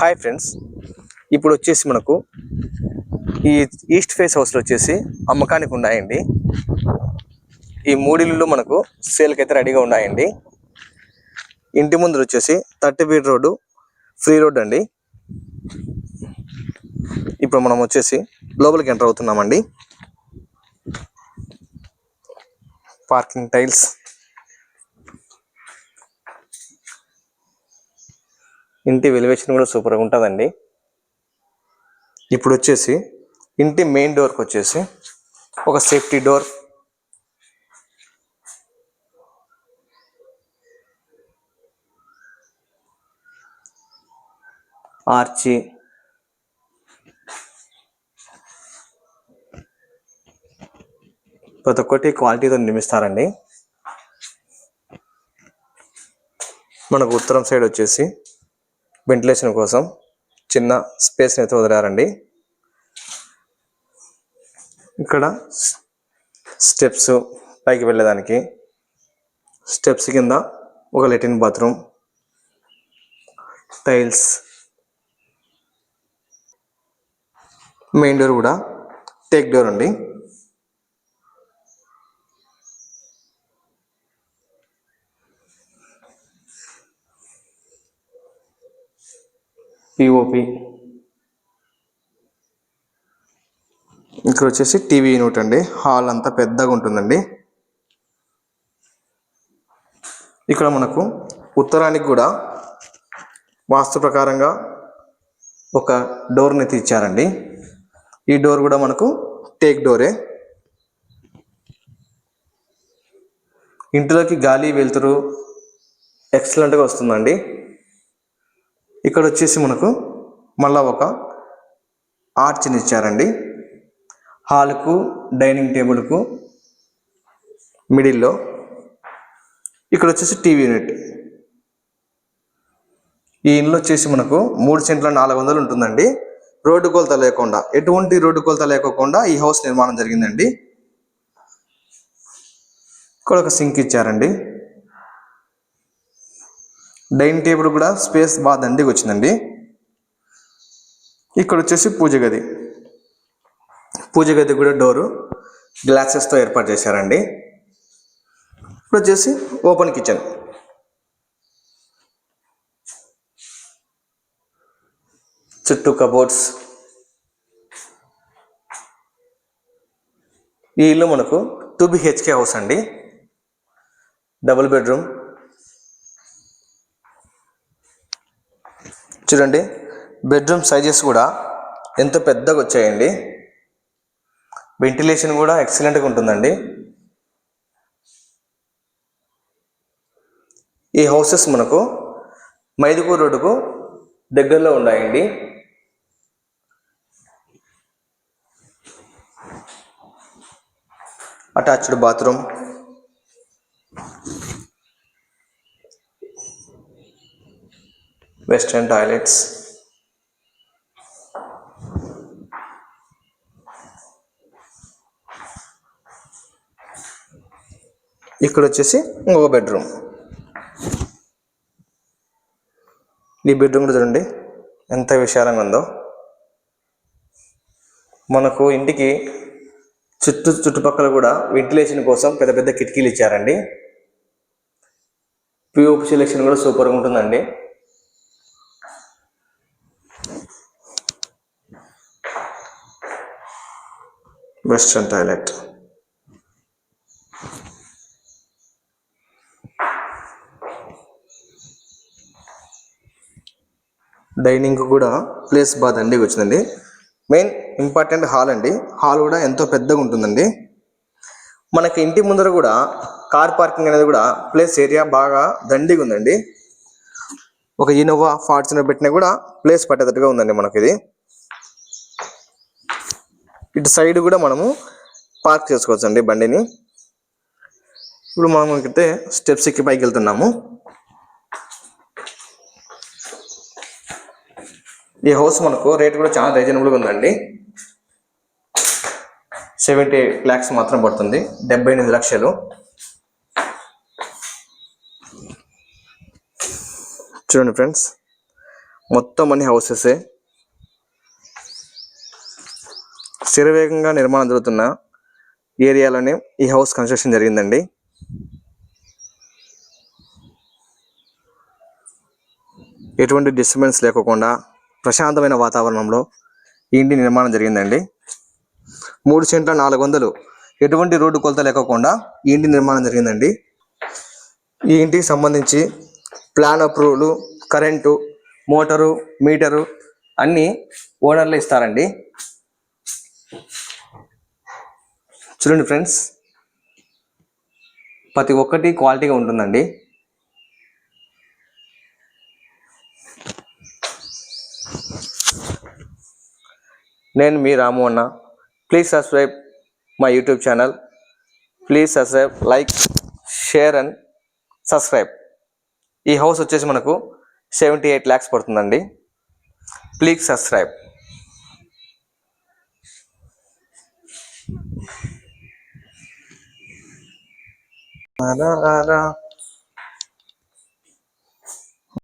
Hi friends. ఇప్పుడు వచ్చేసి మనకు ఈ ఈస్ట్ ఫేస్ హౌస్లో వచ్చేసి అమ్మకానికి ఉన్నాయండి. ఈ మూడిళ్ళు మనకు సేల్కి అయితే రెడీగా ఉన్నాయండి. ఇంటి ముందు వచ్చేసి thirty feet road free road అండి. ఇప్పుడు మనం వచ్చేసి లోపలికి ఎంటర్ అవుతున్నామండి. Parking tiles. ఇంటి వెలివేషన్ కూడా సూపర్గా ఉంటుందండి. ఇప్పుడు వచ్చేసి ఇంటి మెయిన్ డోర్కి వచ్చేసి ఒక సేఫ్టీ డోర్. ఆర్చి. ప్రతి ఒక్కటి క్వాలిటీతో నిర్మిస్తారండి. మనకు ఉత్తరం సైడ్ వచ్చేసి వెంటిలేషన్ కోసం చిన్న స్పేస్ని అయితే వదిలారండి. ఇక్కడ స్టెప్స్ పైకి వెళ్ళేదానికి. స్టెప్స్ కింద ఒక లెటిన్ బాత్రూమ్ టైల్స్ మెయిన్ డోర్ కూడా టేక్ డోర్ అండి. పిఓపి ఇక్కడ వచ్చేసి టీవీ యూనిట్ అండి. హాల్ అంతా పెద్దగా ఉంటుందండి. ఇక్కడ మనకు ఉత్తరానికి కూడా వాస్తు ప్రకారంగా ఒక డోర్ని అయితే ఇచ్చారండి ఈ డోర్ కూడా మనకు టేక్ డోరే ఇంటిలోకి గాలి వెలుతురు ఎక్సలెంట్గా వస్తుందండి. ఇక్కడ వచ్చేసి మనకు మళ్ళా ఒక ఆర్చ్ని ఇచ్చారండి. హాల్కు డైనింగ్ టేబుల్కు మిడిల్లో. ఇక్కడ వచ్చేసి టీవీ యూనిట్. ఈ ఇంట్లో వచ్చేసి మనకు మూడు సెంట్ల నాలుగు వందలు ఉంటుందండి. రోడ్డు కొలత లేకుండా ఎటువంటి రోడ్డు కొలత లేకోకుండా ఈ హౌస్ నిర్మాణం జరిగిందండి. ఇక్కడ ఒక సింక్ ఇచ్చారండి. డైనింగ్ టేబుల్ కూడా స్పేస్ బాగా దండిగా వచ్చిందండి. ఇక్కడ వచ్చేసి పూజ గది. పూజ గది కూడా డోరు గ్లాసెస్తో ఏర్పాటు చేశారండి. ఇప్పుడు వచ్చేసి ఓపెన్ కిచెన్. చుట్టూ కబోర్డ్స్. ఈ ఇల్లు మనకు టూ బిహెచ్కే హౌస్ అండి. Double bedroom. చూడండి బెడ్రూమ్ సైజెస్ కూడా ఎంత పెద్దగా వచ్చాయండి. వెంటిలేషన్ కూడా ఎక్సలెంట్గా ఉంటుందండి. ఈ హౌసెస్ మనకు మైదుకూరు రోడ్డుకు దగ్గరలో ఉన్నాయండి. అటాచ్డ్ బాత్రూమ్ వెస్ట్రన్ టాయిలెట్స్ ఇక్కడ వచ్చేసి ఇంకొక బెడ్రూమ్ ఈ బెడ్రూమ్ కూడా చూడండి ఎంత విశాలంగా ఉందో. మనకు ఇంటికి చుట్టూ చుట్టుపక్కల కూడా వెంటిలేషన్ కోసం పెద్ద పెద్ద కిటికీలు ఇచ్చారండి. పిఓపి సెలెక్షన్ కూడా సూపర్గా ఉంటుందండి. వెస్ట్రన్ టాయిలెట్ డైనింగ్ కూడా ప్లేస్ బాగా దండిగా వచ్చిందండి. మెయిన్ ఇంపార్టెంట్ హాల్ అండి. హాల్ కూడా ఎంతో పెద్దగా ఉంటుందండి. మనకి ఇంటి ముందర కూడా కార్ పార్కింగ్ అనేది కూడా ప్లేస్ ఏరియా బాగా దండిగా ఉందండి. ఒక ఇనోవా ఫార్చునర్ పెట్టినా కూడా ప్లేస్ పట్టేటట్టుగా ఉందండి మనకి ఇది. ఇటు సైడ్ కూడా మనము పార్క్ చేసుకోవచ్చు అండి బండిని. ఇప్పుడు మనం అయితే స్టెప్స్ ఎక్కి పైకి వెళ్తున్నాము. ఈ హౌస్ మనకు రేట్ కూడా చాలా రీజనబుల్గా ఉందండి. సెవెంటీ ల్యాక్స్ మాత్రం పడుతుంది. డెబ్బై ఎనిమిది లక్షలు. చూడండి ఫ్రెండ్స్ మొత్తం అన్ని హౌసెసే. శరవేగంగా నిర్మాణం జరుగుతున్న ఏరియాలోనే ఈ హౌస్ కన్స్ట్రక్షన్ జరిగిందండి. ఎటువంటి డిస్టర్బెన్స్ లేకోకుండా ప్రశాంతమైన వాతావరణంలో ఈ ఇంటి నిర్మాణం జరిగిందండి. మూడు సెంట్ల నాలుగు వందలు ఎటువంటి రోడ్డు కొలత లేకోకుండా ఈ ఇంటి నిర్మాణం జరిగిందండి. ఈ ఇంటికి సంబంధించి plan approval current motor meter అన్నీ ఓనర్లు ఇస్తారండి. చూడండి ఫ్రెండ్స్. ప్రతి ఒక్కటి క్వాలిటీగా ఉంటుందండి. నేను మీ రాము అన్న. Please subscribe my YouTube channel please subscribe like share and subscribe ఈ హౌస్ వచ్చేసి మనకు సెవెంటీ ఎయిట్ ల్యాక్స్ పడుతుందండి. Please subscribe Da, ra, da.